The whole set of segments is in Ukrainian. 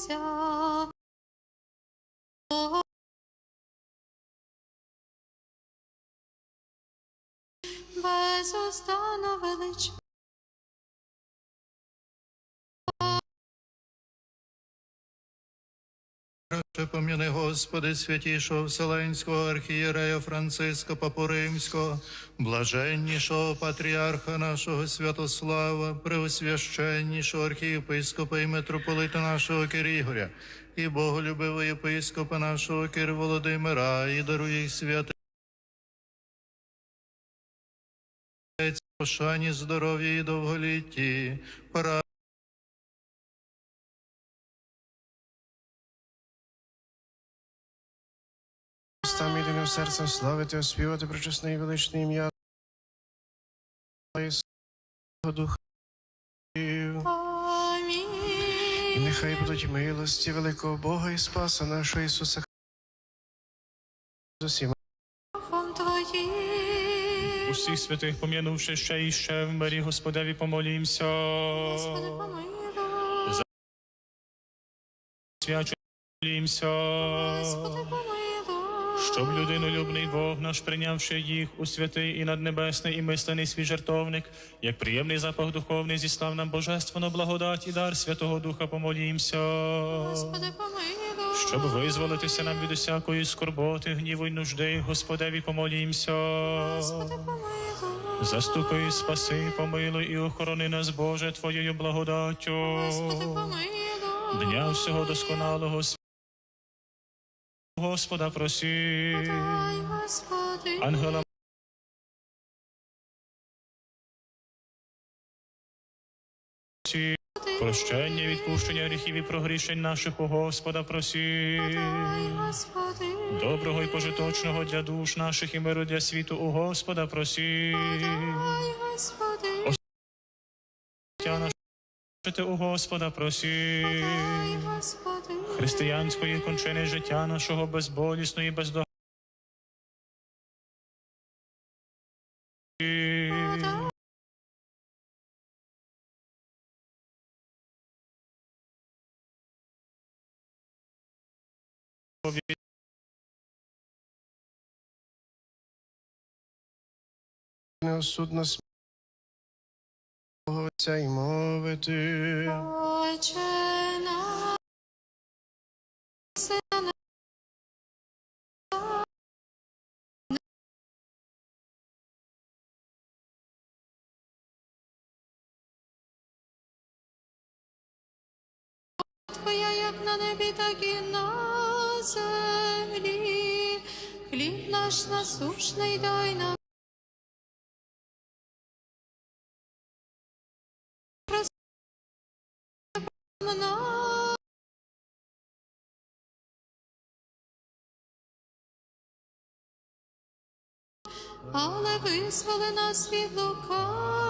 Вся безустанно велич. Пом'яни, Господи, святішого Вселенського архієрея Франциска Папу Римського, блаженнішого патріарха нашого Святослава, преосвященнішого архієпископа і митрополита нашого Кирігоря, і боголюбивого єпископа нашого Кир Володимира, і даруй їх. Пошані здоров'я і довголітті, пора серцем славити, оспівати причесне і величне ім'я Духа. І нехай будуть милості великого Бога і Спаса нашого Ісуса Христа з усіма. Усіх святих пом'янувши ще і ще в мирі Господеві помолімся. Господи, помилуй. Свячу молімся. Господи, помилуй. Щоб людинолюбний Бог наш, прийнявши їх у святий і наднебесний і мислений свій жертовник, як приємний запах духовний, зіслав нам божественну благодать і дар Святого Духа помолімся. Господи, помилуй. Щоб визволитися нам від усякої скорботи, гніву й нужди, Господеві помолімся. Господи, помилуй. Заступи, спаси, помилуй і охорони нас, Боже, Твоєю благодаттю. Господи, помилуй. Дня всього досконалого Господа Господи. Ангела просі. Прощення, відпущення гріхів і прогрішень наших у Господа просі. Господи. Доброго і пожиточного для душ наших і миру для світу у Господа просі. Господи. Життя наше у Господа просі. Дай, Господи. Християнської кончини життя нашого безболісної і бездоганної. Неосудна смерть Бога Отця і мовити. Отче Твоя, як на небі, так і на землі. Хліб наш насушний дай нам. Але визволи нас від лукавого.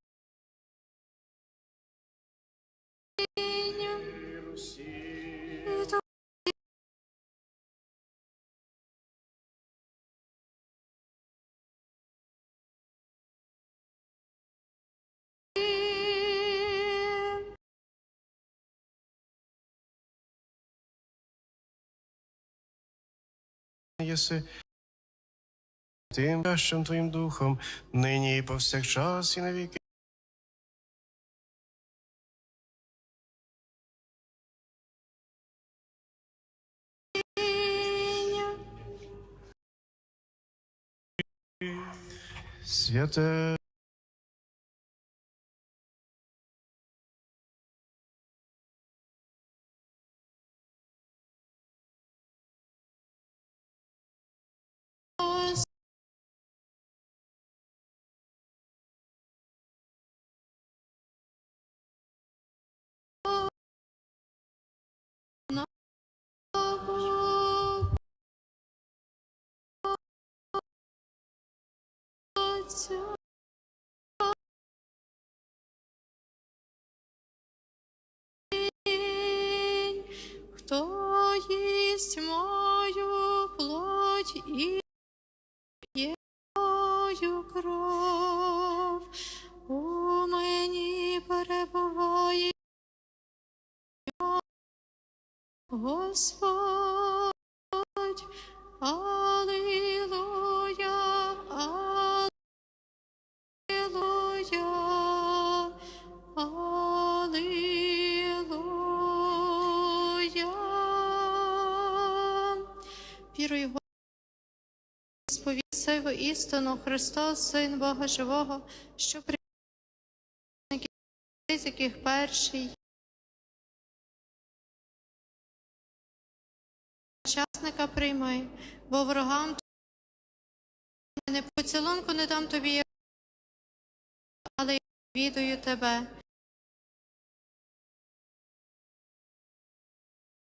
Єси тим кращим твоїм духом, нині і повсякчас, і навіки. Святе. життя. Хто мою плоть і мою кров, мені перебуває Господь. Істину Христос, Син Бога Живого, що при з яких перший Учасника прийми, бо ворогам не поцілунку не дам тобі, але я відаю тебе.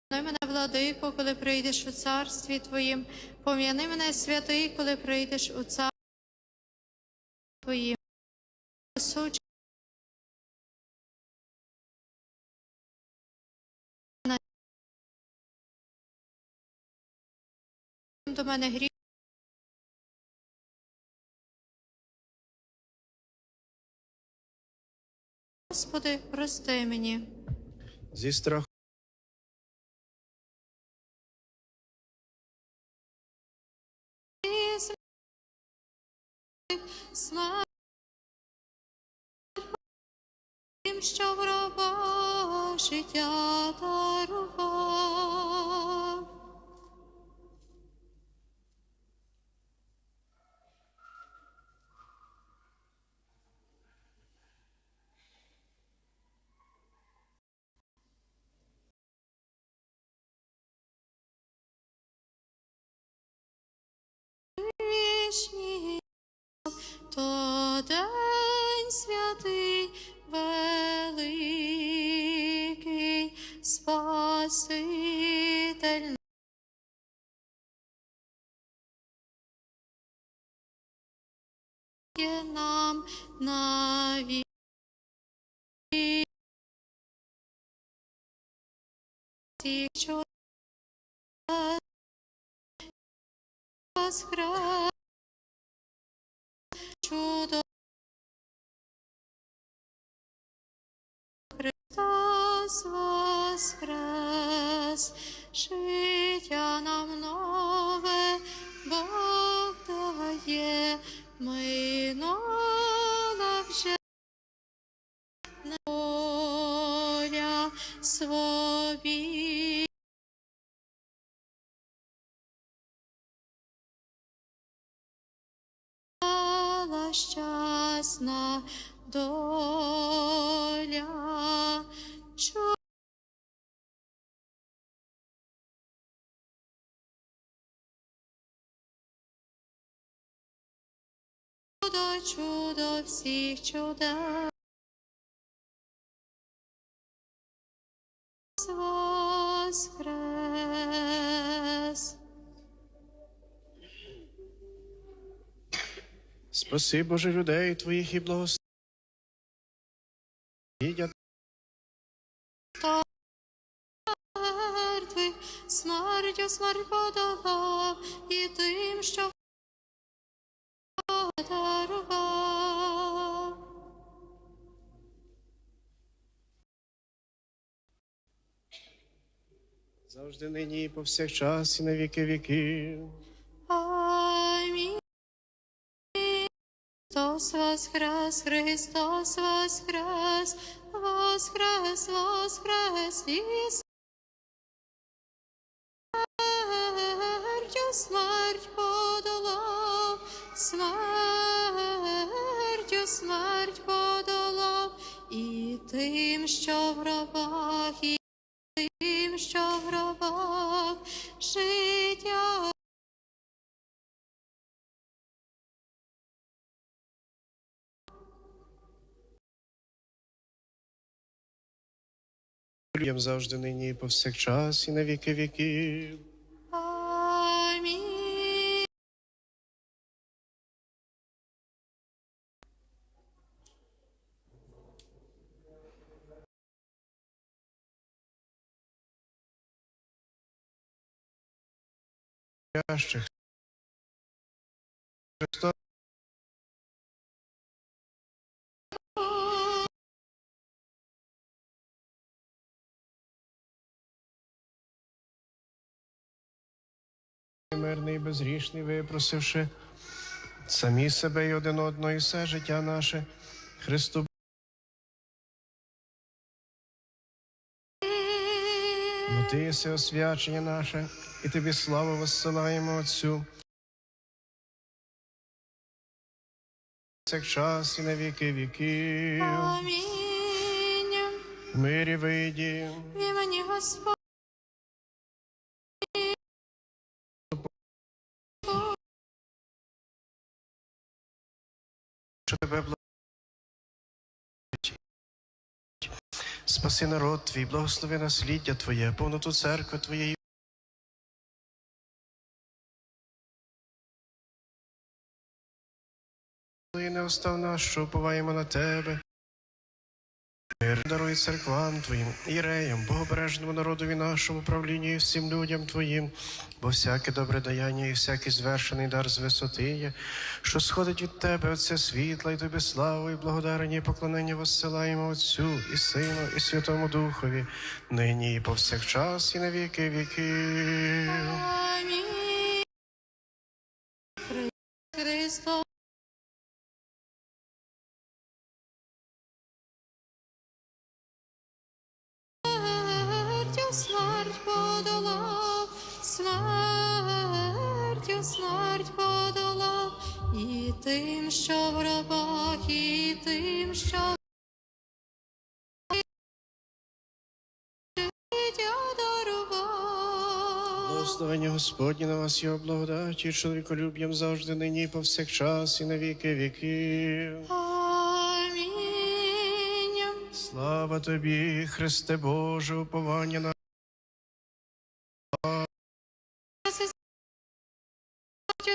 Пом'яни мене, владико, коли прийдеш у царстві Твоїм. Пом'яни мене, святий, коли прийдеш у царстві Твоїм. До мене гріх. Господи, прости мені. Зі страху Смерть тим, що в раба життя дарував. То день святий великий Спаситель. Нам навіки. Воскрес чудо Христос воскрес, життя нам нове Бог дає, минула вже воля свобі. Щасна доля. Чу- Чудо, чудо всіх чудес. Воскрес. Спаси, Боже, людей Твоїх і благослови. мертвих, смертю смерть подолав, і тим, що подарував. Завжди нині і повсякчас і на віки віків. Воскрес, Христос воскрес, воскрес, воскрес, і смертю смерть подолав, смертю смерть подолав, і тим, що в гробах, і тим, що в гробах, життя Людям завжди нині повсякчас і на віки віків. Амінь. Мирний, безгрішний, випросивши самі себе і один одного, і все життя наше. Христу Бо ти єси освячення наше, і тобі славу воссилаємо Отцю. час і на віки віків. Амінь. Мирі вийді. Господь. Тебе благословить. Спаси народ твій, благослови насліддя Твоє, повноту церкви Твоєї. І не остав нас, що уповаємо на Тебе. Даруй церквам Твоїм, іреям, богобережному народові нашому правлінню і всім людям Твоїм, бо всяке добре даяння і всякий звершений дар з висоти є, що сходить від Тебе, Отця світла, і Тобі славу, і благодарення, і поклонення воссилаємо Отцю, і Сину, і Святому Духові, нині і повсякчас, і на віки. Амінь. Христос. Подолав, смертю смерть подолав, і тим, що в рабах, і тим, що. Благословення Господні на вас його благодаті, чоловіколюб'ям завжди нині і повсякчас, і на віки віків. Амінь. Слава тобі, Христе Боже, уповання на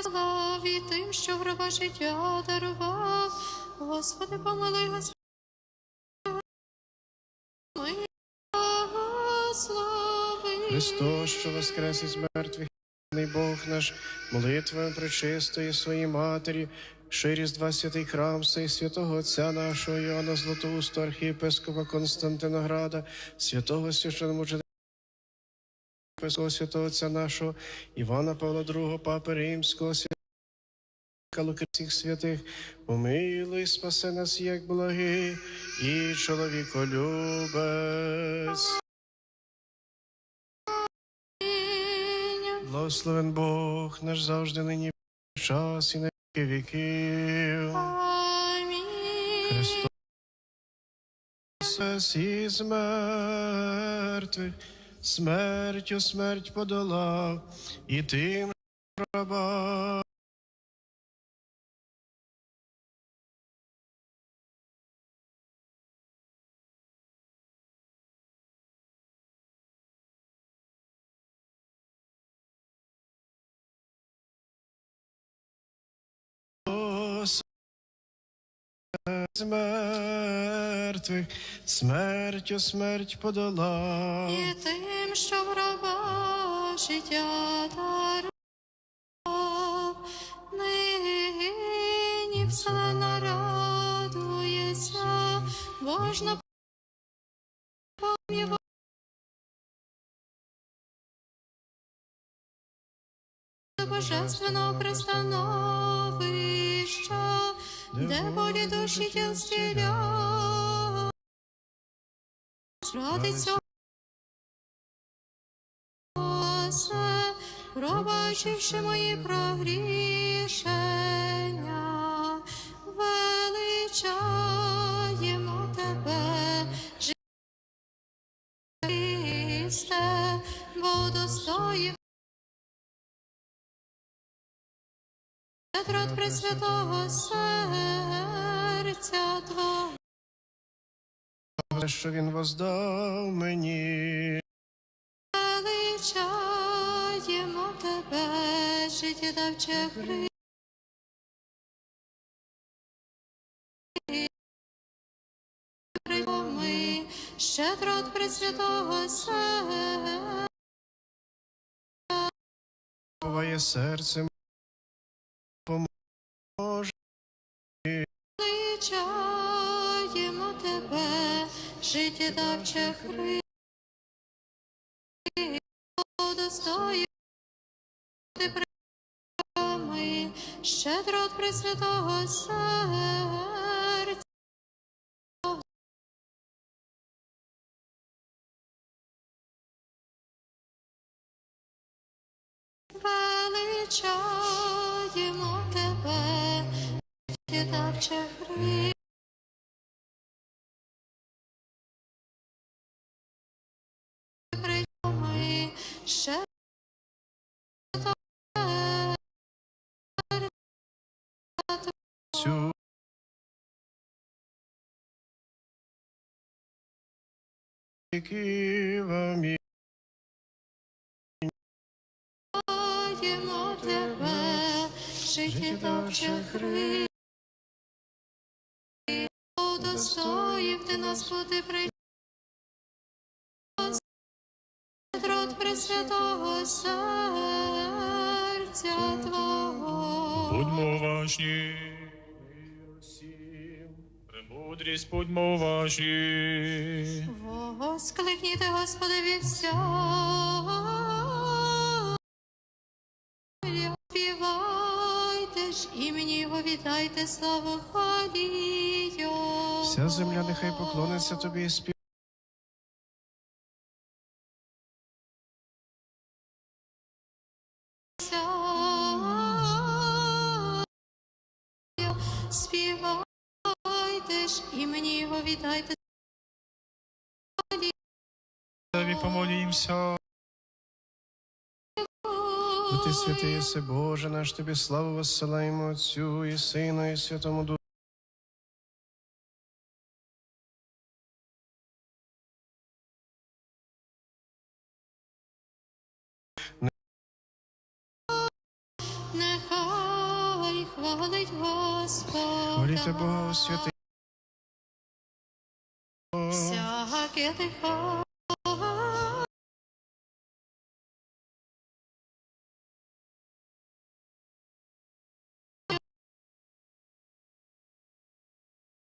Славі тим, що в раба життя дарував. Господи, помилуй, Господи. Христос, що воскрес із мертвих, Бог наш, молитвою пречистої своїй матері, ширість два святий храм сей святого Отця нашого Іоанна Златоусту, архієпископа Константинограда, святого священомучителя Епископа святого Отця нашого, Івана Павла II, Папи Римського, святого всіх святих, помилуй, спаси нас, як благий і чоловіколюбець. Благословен Бог наш завжди нині час і на віки віків. Христос із мертвих, смертю смерть подолав, і тим раба. З мертвих, смертю смерть подолав. І тим, що в раба життя дарував. Нині вселена радується, Божна пом'ява. Божественного пристановища, де болі душі тіл стіля. Ради цього Осе, пробачивши мої прогрішення, величаємо тебе, Христе, бо достоїв Петрот Пресвятого серця Твого. Що він воздав мені. Величаємо тебе, життєдавче Христе. Ми щедро от Пресвятого серця. Ховає серце поможе. Тебе, життєдавче Христе. Достоїв ти щедро от Пресвятого серця. Величаємо Ми ще. Амінь. Маємо тебе, Христ. Удостоїв ти нас бути при Род Пресвятого серця Твого. Будьмо уважні. Премудрість, будьмо уважні. Воскликніте, Господи, вся. Співайте ж імені Його, вітайте, славу хвалію. Вся земля нехай поклониться тобі і спів. Співайте ж імені Його. Тобі помолімся. Ти святий єси, Боже наш, тобі славу воссилаємо Отцю і Сину, і Святому Духу. Хвалить Господа. Хваліте Бога святий. Всяке.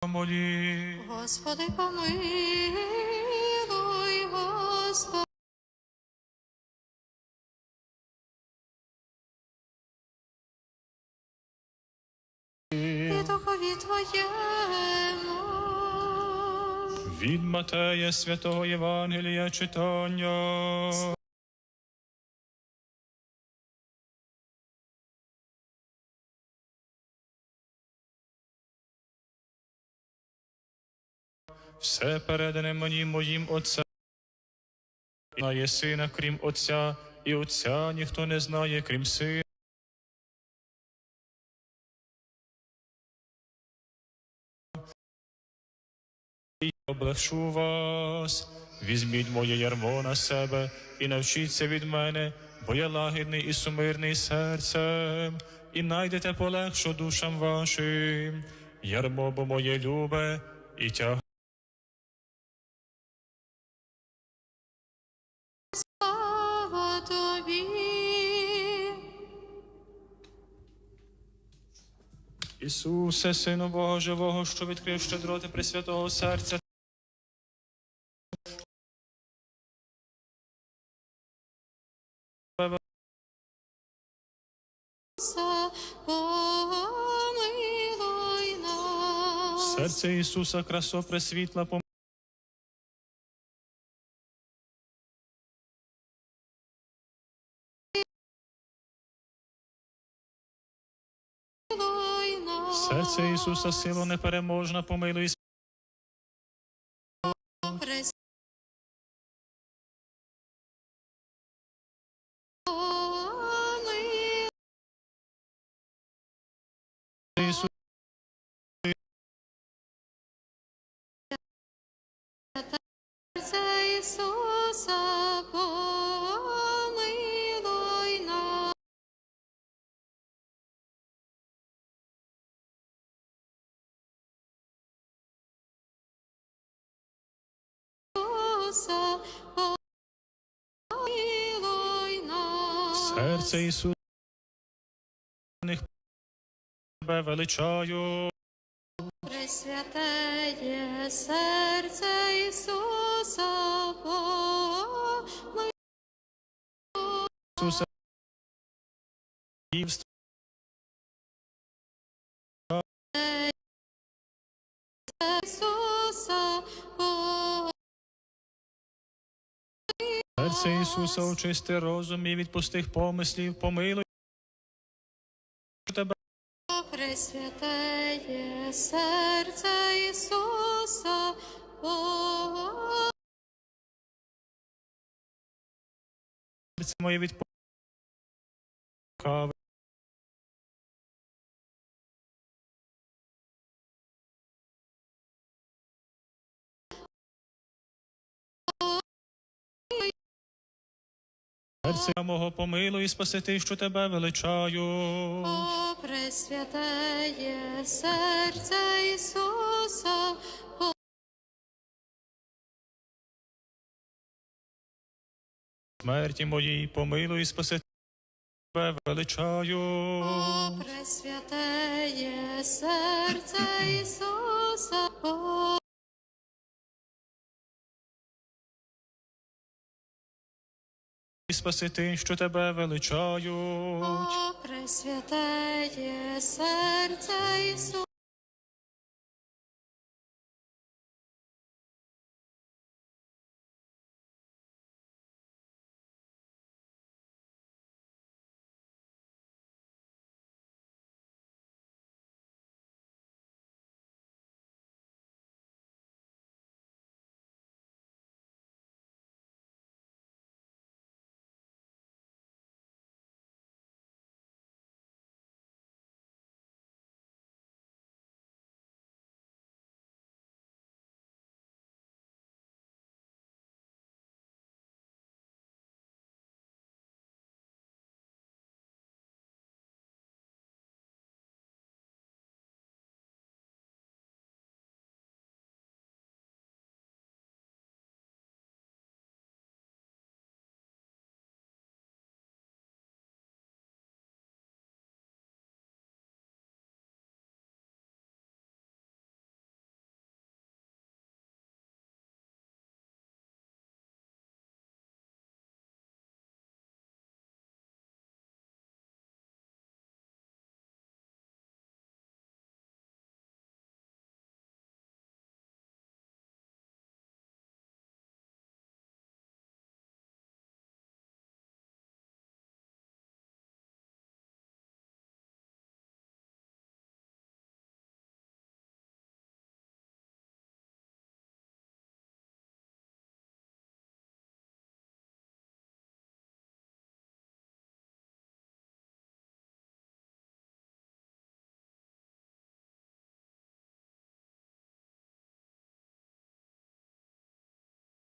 Помолі. Господи, помилуй, Господи. Твоєму. Від Матея Святого Євангелія читання. Все передане мені моїм Отцем. Знає сина, крім Отця, і Отця ніхто не знає, крім сина. І облегшу вас, візьміть моє ярмо на себе і навчіться від мене, бо я лагідний і сумирний серцем, і найдете полегшу душам вашим. Ярмо бо моє любе, і тяг. Ісусе, Сину Бога живого, що відкрив щедроти Пресвятого серця. Серце Ісуса, красо пресвітла, пом... Помилуй нас. Серце Ісуса, сило непереможна, помилуй. Прес- Помилуй Ісус, серце Ісуса, помилуй Ісуса, помилуй нас. Серце Ісуса, тебе величаю. Пресвятеє серце Ісуса, помилуй Ісуса. Ісуса, Серце Ісуса, очисти розум і від пустих помислів, помилуй тебе. Пресвятеє серце Ісуса, Серце моє від Серце мого помилуй спаси що тебе величаю. О, Пресвятеє серце Ісуса, О, Смерті моїй помилуй спаси тебе величаю. О, Пресвятеє серце Ісуса, О, спаси ти, що тебе величають. О, Пресвятеє серце Ісуса,